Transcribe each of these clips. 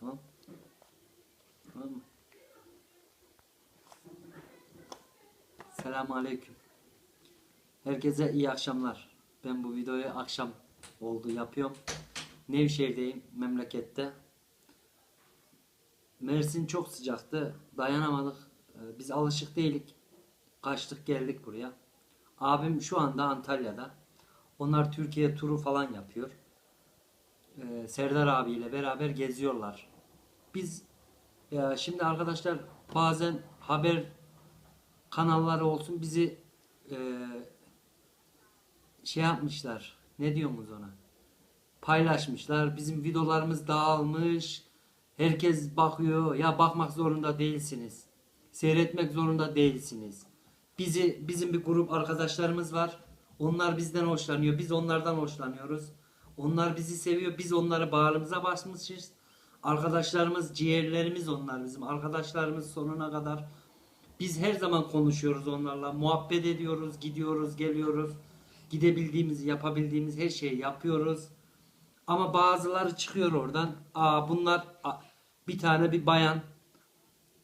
Tamam. Tamam mı? Selamun Aleyküm. Herkese iyi akşamlar. Ben bu videoyu akşam oldu yapıyorum. Nevşehir'deyim memlekette. Mersin çok sıcaktı. Dayanamadık. Ee, Biz alışık değilik. Kaçtık geldik buraya. Abim şu anda Antalya'da. Onlar Türkiye turu falan yapıyor. Ee, Serdar abiyle beraber geziyorlar. Biz ya şimdi arkadaşlar bazen haber kanalları olsun bizi e, şey yapmışlar. Ne diyorsunuz ona? Paylaşmışlar. Bizim videolarımız dağılmış. Herkes bakıyor. Ya bakmak zorunda değilsiniz. Seyretmek zorunda değilsiniz. Bizi bizim bir grup arkadaşlarımız var. Onlar bizden hoşlanıyor. Biz onlardan hoşlanıyoruz. Onlar bizi seviyor. Biz onları bağrımıza basmışız. Arkadaşlarımız, ciğerlerimiz onlar bizim. Arkadaşlarımız sonuna kadar. Biz her zaman konuşuyoruz onlarla. Muhabbet ediyoruz, gidiyoruz, geliyoruz. Gidebildiğimiz, yapabildiğimiz her şeyi yapıyoruz. Ama bazıları çıkıyor oradan. Aa bunlar bir tane bir bayan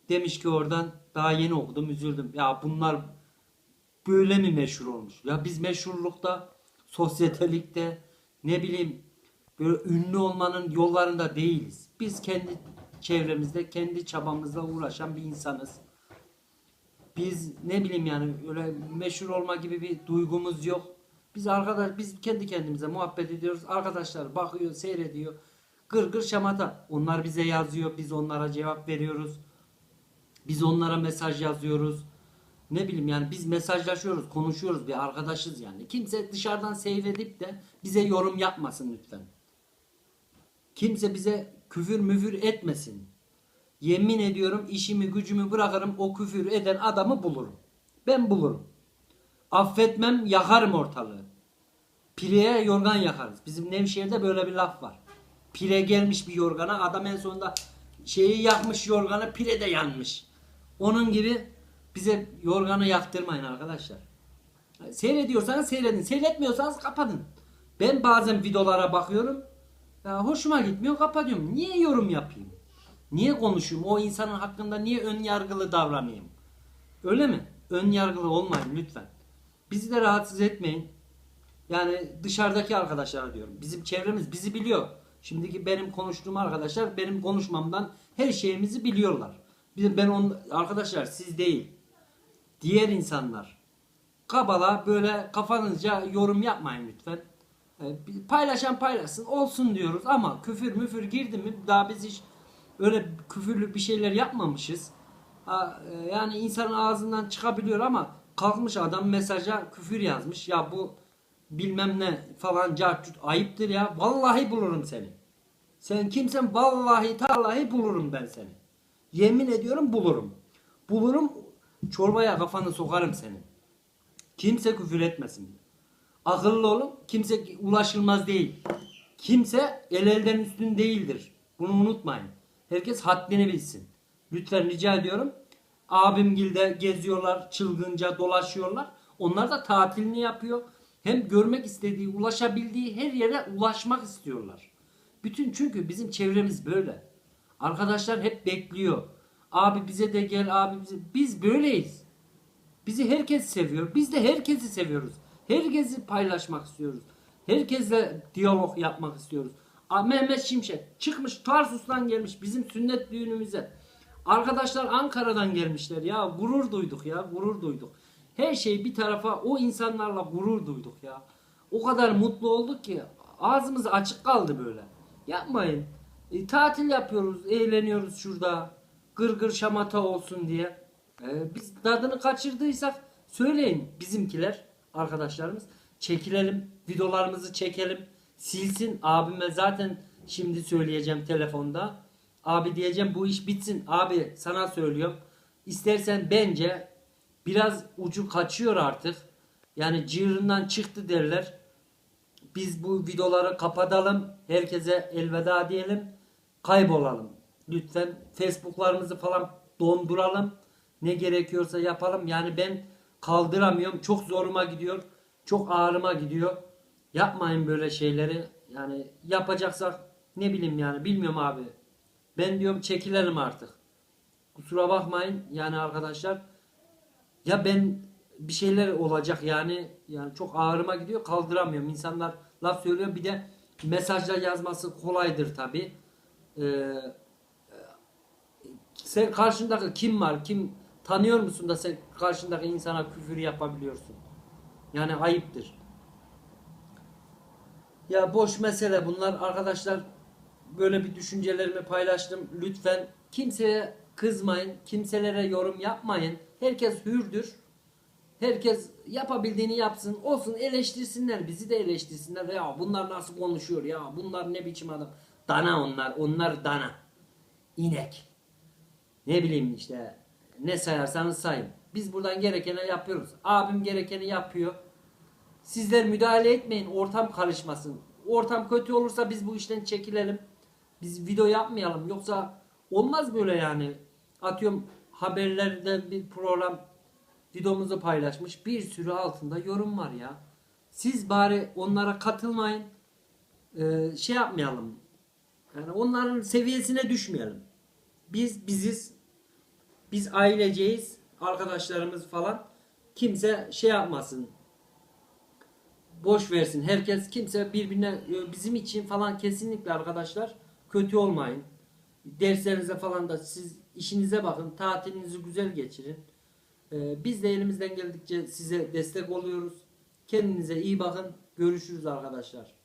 demiş ki oradan daha yeni okudum üzüldüm. Ya bunlar böyle mi meşhur olmuş? Ya biz meşhurlukta, sosyetelikte ne bileyim böyle ünlü olmanın yollarında değiliz. Biz kendi çevremizde, kendi çabamızla uğraşan bir insanız. Biz ne bileyim yani öyle meşhur olma gibi bir duygumuz yok. Biz arkadaş biz kendi kendimize muhabbet ediyoruz. Arkadaşlar bakıyor, seyrediyor. Gır gır şamata. Onlar bize yazıyor, biz onlara cevap veriyoruz. Biz onlara mesaj yazıyoruz. Ne bileyim yani biz mesajlaşıyoruz, konuşuyoruz bir arkadaşız yani. Kimse dışarıdan seyredip de bize yorum yapmasın lütfen. Kimse bize küfür müfür etmesin. Yemin ediyorum işimi gücümü bırakırım o küfür eden adamı bulurum. Ben bulurum. Affetmem yakarım ortalığı. Pireye yorgan yakarız. Bizim Nevşehir'de böyle bir laf var. Pire gelmiş bir yorgana adam en sonunda şeyi yakmış yorganı pire de yanmış. Onun gibi bize yorganı yaktırmayın arkadaşlar. Seyrediyorsanız seyredin. Seyretmiyorsanız kapatın. Ben bazen videolara bakıyorum. Ya hoşuma gitmiyor kapatıyorum. Niye yorum yapayım? Niye konuşayım? O insanın hakkında niye ön yargılı davranayım? Öyle mi? Ön yargılı olmayın lütfen. Bizi de rahatsız etmeyin. Yani dışarıdaki arkadaşlar diyorum. Bizim çevremiz bizi biliyor. Şimdiki benim konuştuğum arkadaşlar benim konuşmamdan her şeyimizi biliyorlar. Ben on, arkadaşlar siz değil. Diğer insanlar. Kabala böyle kafanızca yorum yapmayın lütfen. Bir Paylaşan paylaşsın olsun diyoruz ama küfür müfür girdi mi daha biz hiç öyle küfürlü bir şeyler yapmamışız. E, Yani insanın ağzından çıkabiliyor ama kalkmış adam mesaja küfür yazmış. Ya bu bilmem ne falan cartçut ayıptır ya. Vallahi bulurum seni. Sen kimsen vallahi tallahi bulurum ben seni. Yemin ediyorum bulurum. Bulurum çorbaya kafanı sokarım senin. Kimse küfür etmesin. Akıllı olun. Kimse ulaşılmaz değil. Kimse el elden üstün değildir. Bunu unutmayın. Herkes haddini bilsin. Lütfen rica ediyorum. Abimgilde geziyorlar, çılgınca dolaşıyorlar. Onlar da tatilini yapıyor. Hem görmek istediği, ulaşabildiği her yere ulaşmak istiyorlar. Bütün çünkü bizim çevremiz böyle. Arkadaşlar hep bekliyor. Abi bize de gel abi bize. Biz böyleyiz. Bizi herkes seviyor. Biz de herkesi seviyoruz. Herkesi paylaşmak istiyoruz. Herkesle diyalog yapmak istiyoruz. Mehmet Şimşek çıkmış Tarsus'tan gelmiş bizim sünnet düğünümüze. Arkadaşlar Ankara'dan gelmişler ya gurur duyduk ya gurur duyduk. Her şey bir tarafa o insanlarla gurur duyduk ya. O kadar mutlu olduk ki ağzımız açık kaldı böyle. Yapmayın. E, tatil yapıyoruz, eğleniyoruz şurada. Gır gır şamata olsun diye. Ee, biz tadını kaçırdıysak söyleyin bizimkiler arkadaşlarımız çekilelim videolarımızı çekelim silsin abime zaten şimdi söyleyeceğim telefonda abi diyeceğim bu iş bitsin abi sana söylüyorum istersen bence biraz ucu kaçıyor artık yani cığırından çıktı derler biz bu videoları kapatalım. Herkese elveda diyelim. Kaybolalım. Lütfen Facebook'larımızı falan donduralım. Ne gerekiyorsa yapalım. Yani ben kaldıramıyorum. Çok zoruma gidiyor. Çok ağrıma gidiyor. Yapmayın böyle şeyleri. Yani yapacaksak ne bileyim yani bilmiyorum abi. Ben diyorum çekilelim artık. Kusura bakmayın yani arkadaşlar. Ya ben bir şeyler olacak yani yani çok ağrıma gidiyor kaldıramıyorum. İnsanlar laf söylüyor bir de mesajlar yazması kolaydır tabi. Sen karşındaki kim var kim tanıyor musun da sen karşındaki insana küfür yapabiliyorsun. Yani ayıptır. Ya boş mesele bunlar arkadaşlar. Böyle bir düşüncelerimi paylaştım. Lütfen kimseye kızmayın. Kimselere yorum yapmayın. Herkes hürdür. Herkes yapabildiğini yapsın. Olsun eleştirsinler. Bizi de eleştirsinler. Ya bunlar nasıl konuşuyor ya. Bunlar ne biçim adam. Dana onlar. Onlar dana. İnek. Ne bileyim işte. Ne sayarsanız sayın. Biz buradan gerekeni yapıyoruz. Abim gerekeni yapıyor. Sizler müdahale etmeyin. Ortam karışmasın. Ortam kötü olursa biz bu işten çekilelim. Biz video yapmayalım. Yoksa olmaz böyle yani. Atıyorum haberlerde bir program videomuzu paylaşmış. Bir sürü altında yorum var ya. Siz bari onlara katılmayın. Ee, şey yapmayalım. Yani onların seviyesine düşmeyelim. Biz biziz. Biz aileceğiz. Arkadaşlarımız falan. Kimse şey yapmasın boş versin. Herkes kimse birbirine bizim için falan kesinlikle arkadaşlar kötü olmayın. Derslerinize falan da siz işinize bakın. Tatilinizi güzel geçirin. Ee, biz de elimizden geldikçe size destek oluyoruz. Kendinize iyi bakın. Görüşürüz arkadaşlar.